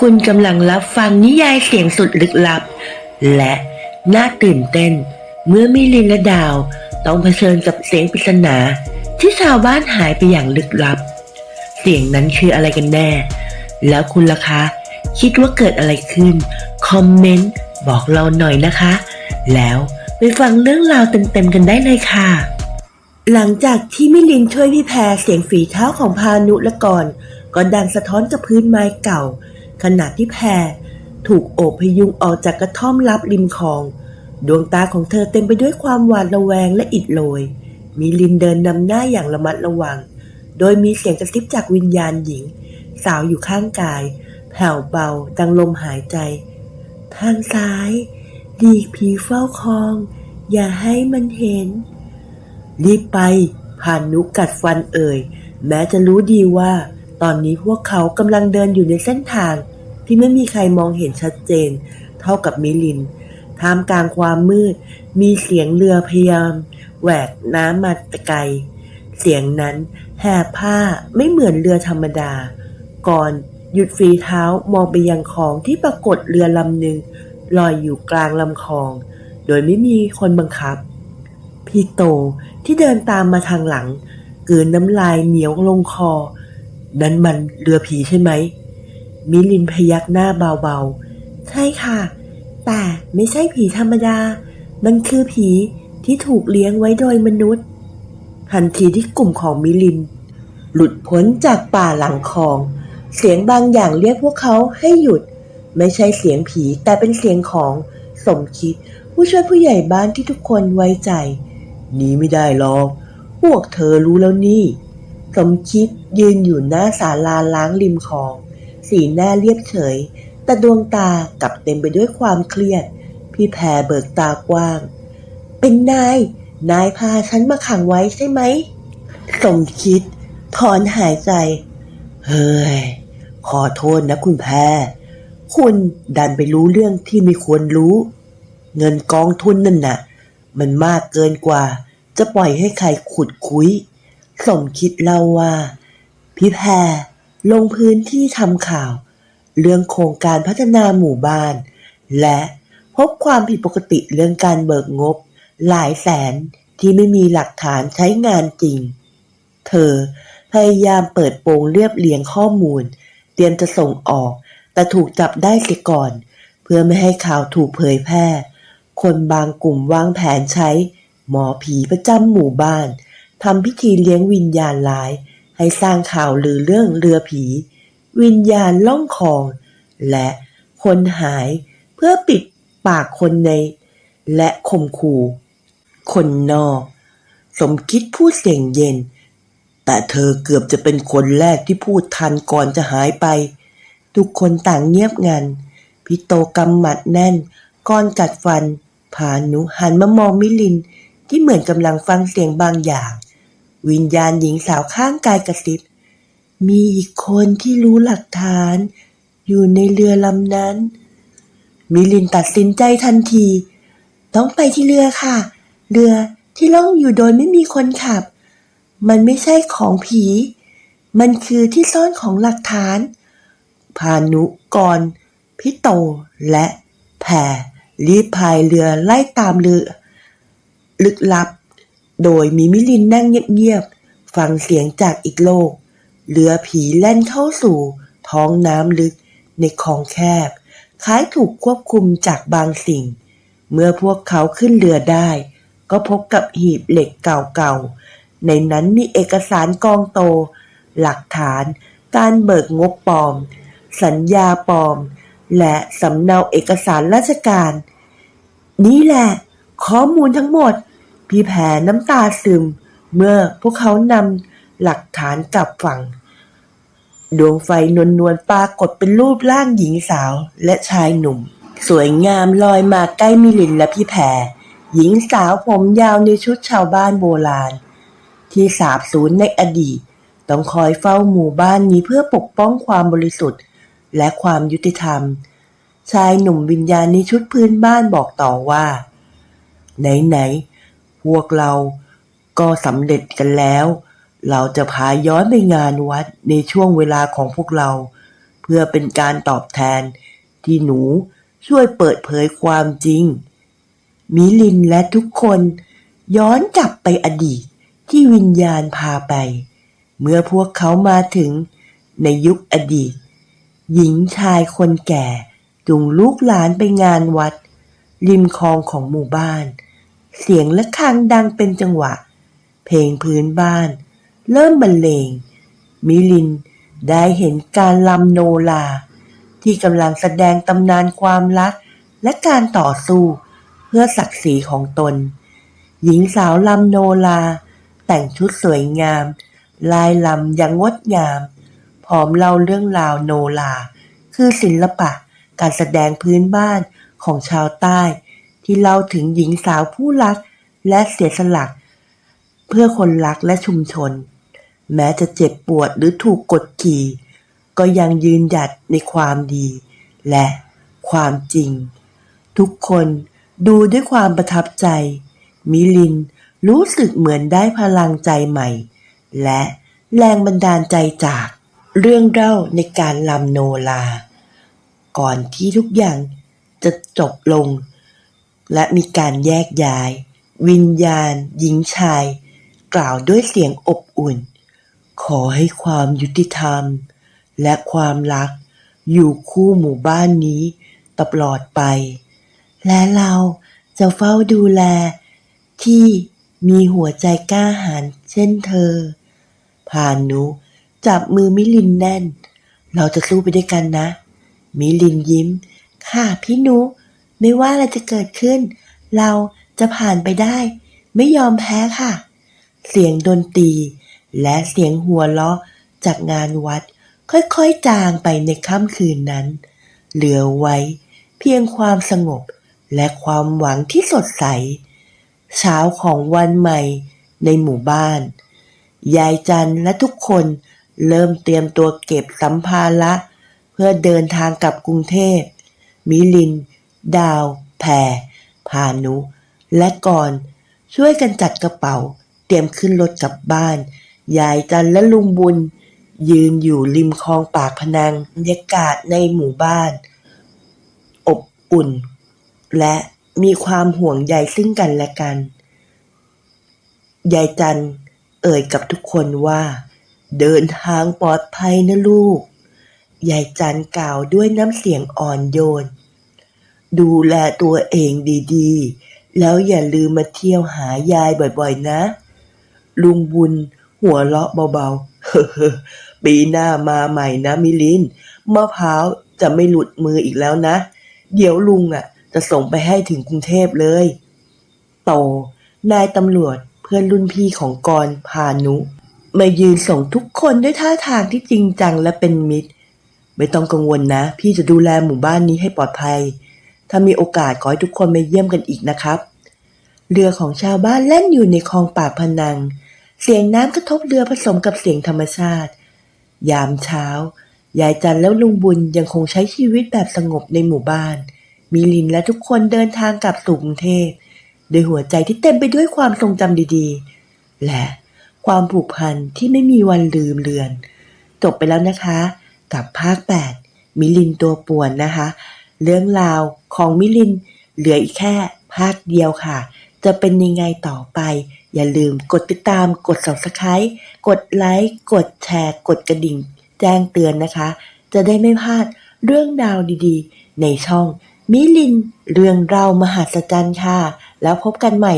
คุณกำลังรับฟังนิยายเสียงสุดลึกลับ และน่าตื่นเต้น เมื่อมิลินและดาวต้องเผชิญกับเสียงปริศนา ที่ชาวบ้านหายไปอย่างลึกลับ เสียงนั้นคืออะไรกันแน่ แล้วคุณล่ะคะ คิดว่าเกิดอะไรขึ้น คอมเมนต์บอกเราหน่อยนะคะ แล้วไปฟังเรื่องราวเต็มๆกันได้เลยค่ะ หลังจากที่มิลินช่วยพี่แพรเสียงฝีเท้าของพานุและก่อน ก็ดังสะท้อนกับพื้นไม้เก่า ขณะที่แพรถูกโอบพยุงออกจากกระท่อมลับริมคลอง ดวงตาของเธอเต็มไปด้วยความหวาดระแวงและอิดโรยมิลินเดินนำหน้าอย่างระมัดระวัง โดยมีเสียงกระซิบจากวิญญาณหญิง สาวอยู่ข้างกาย แผ่วเบาดังลมหายใจ ทางซ้ายหลีกผีเฝ้าคลอง อย่าให้มันเห็น รีบไปผ่านนุกัดฟันเอ่ย แม้จะรู้ดีว่า ตอนนี้พวกเขากำลังเดินอยู่ในเส้นทางที่ไม่มีใครมองเห็นชัดเจน เท่ากับมิลิน ท่ามกลางความมืด มีเสียงเรือพยายามแหวกน้ำมาตะไกล เสียงนั้นแห่ผ้าไม่เหมือนเรือธรรมดา ก่อนหยุดฝีเท้ามองไปยังคลองที่ปรากฏเรือลำหนึ่งลอยอยู่กลางลำคลอง โดยไม่มีคนบังคับ พี่โตที่เดินตามมาทางหลังกลืนน้ำลายเหนียวลงคอ นั้นมันเรือผีใช่ไหม มิลินพยักหน้าเบาๆ ใช่ค่ะ แต่ไม่ใช่ผีธรรมดา มันคือผีที่ถูกเลี้ยงไว้โดยมนุษย์ ทันทีที่กลุ่มของมิลิน หลุดพ้นจากป่าหลังคลอง เสียงบางอย่างเรียกพวกเขาให้หยุด ไม่ใช่เสียงผีแต่เป็นเสียงของสมคิด ผู้ช่วยผู้ใหญ่บ้านที่ทุกคนไว้ใจหนีไม่ได้หรอก พวกเธอรู้แล้วนี่ สมคิดยืนอยู่หน้าศาลาล้างริมคลอง สีหน้าเรียบเฉย แต่ดวงตากลับเต็มไปด้วยความเครียด พี่แพรเบิกตากว้าง เป็นนาย นายพาฉันมาขังไว้ใช่ไหม สมคิดถอนหายใจ เฮ้ย ขอโทษนะคุณแพรคุณดันไปรู้เรื่องที่ไม่ควรรู้ เงินกองทุนนั่นน่ะ มันมากเกินกว่า จะปล่อยให้ใครขุดคุย สมคิดเล่าว่า พี่แพรลงพื้นที่ทำข่าว เรื่องโครงการพัฒนาหมู่บ้าน และพบความผิดปกติเรื่องการเบิกงบ หลายแสนที่ไม่มีหลักฐานใช้งานจริง เธอพยายามเปิดโปงเรียบเรียงข้อมูล เตรียมจะส่งออก แต่ถูกจับได้เสียก่อน เพื่อไม่ให้ข่าวถูกเผยแพร่ คนบางกลุ่มวางแผนใช้ หมอผีประจำหมู่บ้าน ทำพิธีเลี้ยงวิญญาณร้าย ให้สร้างข่าวลือเรื่องเรือผี วิญญาณล่องคลอง และคนหายเพื่อปิดปากคนใน และข่มขู่คนนอก สมคิดพูดเสียงเย็น แต่เธอเกือบจะเป็นคนแรกที่พูดทันก่อนจะหายไป ทุกคนต่างเงียบงันพี่โตกำหมัดแน่นก้อนกัดฟันผานุหันมามองมิลินที่เหมือนกำลังฟังเสียงบางอย่าง วิญญาณหญิงสาวข้างกายกระซิบ มีอีกคนที่รู้หลักฐาน อยู่ในเรือลำนั้น มิลินตัดสินใจทันที ต้องไปที่เรือค่ะ เรือที่ล่องอยู่โดยไม่มีคนขับ มันไม่ใช่ของผี มันคือที่ซ่อนของหลักฐาน พานุกรพี่โตและแผ่รีบพายเรือไล่ตามเรือ ลึกลับ โดยมีมิลินนั่งเงียบๆ ฟังเสียงจากอีกโลก เรือผีแล่นเข้าสู่ ท้องน้ำลึกในคลองแคบ คล้ายถูกควบคุมจากบางสิ่ง เมื่อพวกเขาขึ้นเรือได้ ก็พบกับหีบเหล็กเก่าๆ ในนั้นมีเอกสารกองโต หลักฐาน การเบิกงบปลอม สัญญาปลอม และสำเนาเอกสารราชการ นี่แหละ ข้อมูลทั้งหมด พี่แผรน้ำตาซึม เมื่อพวกเขานำหลักฐานกลับฝั่ง ดวงไฟนวลนวลปรากฏเป็นรูปร่างหญิงสาวและชายหนุ่ม สวยงามลอยมาใกล้มิลินและพี่แพรหญิงสาวผมยาวในชุดชาวบ้านโบราณ ที่สาบสูญในอดีต ต้องคอยเฝ้าหมู่บ้านนี้เพื่อปกป้องความบริสุทธิ์ และความยุติธรรม ชายหนุ่มวิญญาณในชุดพื้นบ้านบอกต่อว่า ไหนๆ พวกเราก็สำเร็จกันแล้ว เราจะพาย้อนไปงานวัดในช่วงเวลาของพวกเรา เพื่อเป็นการตอบแทนที่หนูช่วยเปิดเผยความจริง มิลินและทุกคนย้อนกลับไปอดีตที่วิญญาณพาไป เมื่อพวกเขามาถึงในยุคอดีต หญิงชายคนแก่จูงลูกหลานไปงานวัด ริมคลองของหมู่บ้าน เสียงะระฆังดังเป็นจังหวะ เพลงพื้นบ้าน เริ่มบรรเลง มิลินได้เห็นการลำโนลา ที่กำลังแสดงตำนานความรัก และการต่อสู้ เพื่อศักดิ์ศรีของตน หญิงสาวลำโนลา แต่งชุดสวยงาม ลายลำอย่างงดงามพร้อมเล่าเรื่องราวโนลา คือศิลปะการแสดงพื้นบ้านของชาวใต้ ที่เล่าถึงหญิงสาวผู้รักและเสียสละเพื่อคนรักและชุมชน แม้จะเจ็บปวดหรือถูกกดขี่ ก็ยังยืนหยัดในความดี และความจริง ทุกคนดูด้วยความประทับใจ มิลินรู้สึกเหมือนได้พลังใจใหม่ และแรงบันดาลใจจากเรื่องเล่าในการลำโนลา ก่อนที่ทุกอย่างจะจบลง และมีการแยกย้าย วิญญาณ หญิงชาย กล่าวด้วยเสียงอบอุ่น ขอให้ความยุติธรรม และความรัก อยู่คู่หมู่บ้านนี้ตลอดไป และเราจะเฝ้าดูแล ที่มีหัวใจกล้าหาญเช่นเธอ ผ่านนุจับมือมิลินแน่น เราจะสู้ไปด้วยกันนะ มิลินยิ้ม ค่ะพี่นุ ไม่ว่าอะไรจะเกิดขึ้น เราจะผ่านไปได้ ไม่ยอมแพ้ค่ะ เสียงดนตรี และเสียงหัวเราะจากงานวัด ค่อยๆจางไปในค่ำคืนนั้น เหลือไว้เพียงความสงบและความหวังที่สดใส เช้าของวันใหม่ในหมู่บ้าน ยายจันและทุกคนเริ่มเตรียมตัวเก็บสัมภาระ เพื่อเดินทางกลับกรุงเทพ มิลิน ดาว แพรพานุ และก่อน ช่วยกันจัดกระเป๋า เตรียมขึ้นรถกลับบ้าน ยายจันและลุงบุญ ยืนอยู่ริมคลองปากพนังบรรยากาศในหมู่บ้าน อบอุ่น และมีความห่วงใยซึ่งกันและกัน ยายจันเอ่ยกับทุกคนว่า เดินทางปลอดภัยนะลูก ยายจันกล่าวด้วยน้ำเสียงอ่อนโยน ดูแลตัวเองดีๆ แล้วอย่าลืมมาเที่ยวหายายบ่อยๆนะ ลุงบุญหัวเราะเบาๆเฮ้อๆปีหน้ามาใหม่นะมิลินมะพร้าวจะไม่หลุดมืออีกแล้วนะ เดี๋ยวลุงอะ จะส่งไปให้ถึงกรุงเทพเลย โต นายตำรวจเพื่อนรุ่นพี่ของกรพานุ มายืนส่งทุกคนด้วยท่าทางที่จริงจังและเป็นมิตร ไม่ต้องกังวลนะ พี่จะดูแลหมู่บ้านนี้ให้ปลอดภัย ถ้ามีโอกาสขอให้ทุกคนมาเยี่ยมกันอีกนะครับ เรือของชาวบ้านแล่นอยู่ในคลองปากพนัง เสียงน้ำกระทบเรือผสมกับเสียงธรรมชาติ ยามเช้า ยายจันและลุงบุญยังคงใช้ชีวิตแบบสงบในหมู่บ้าน มิลินและทุกคนเดินทางกลับสู่กรุงเทพด้วยหัวใจที่เต็มไปด้วยความทรงจำดีๆ และความผูกพันที่ไม่มีวันลืมเลือน จบไปแล้วนะคะ กับภาค 8 มิลินตัวป่วนนะคะ เรื่องราวของมิลินเหลืออีกแค่ภาคเดียวค่ะ จะเป็นยังไงต่อไป อย่าลืมกดติดตามกด subscribe กดไลค์กดแชร์ กดกระดิ่ง แจ้งเตือนนะคะ จะได้ไม่พลาดเรื่องราวดีๆ ในช่องมิลินเรื่องราวมหัศจรรย์ค่ะ แล้วพบกันใหม่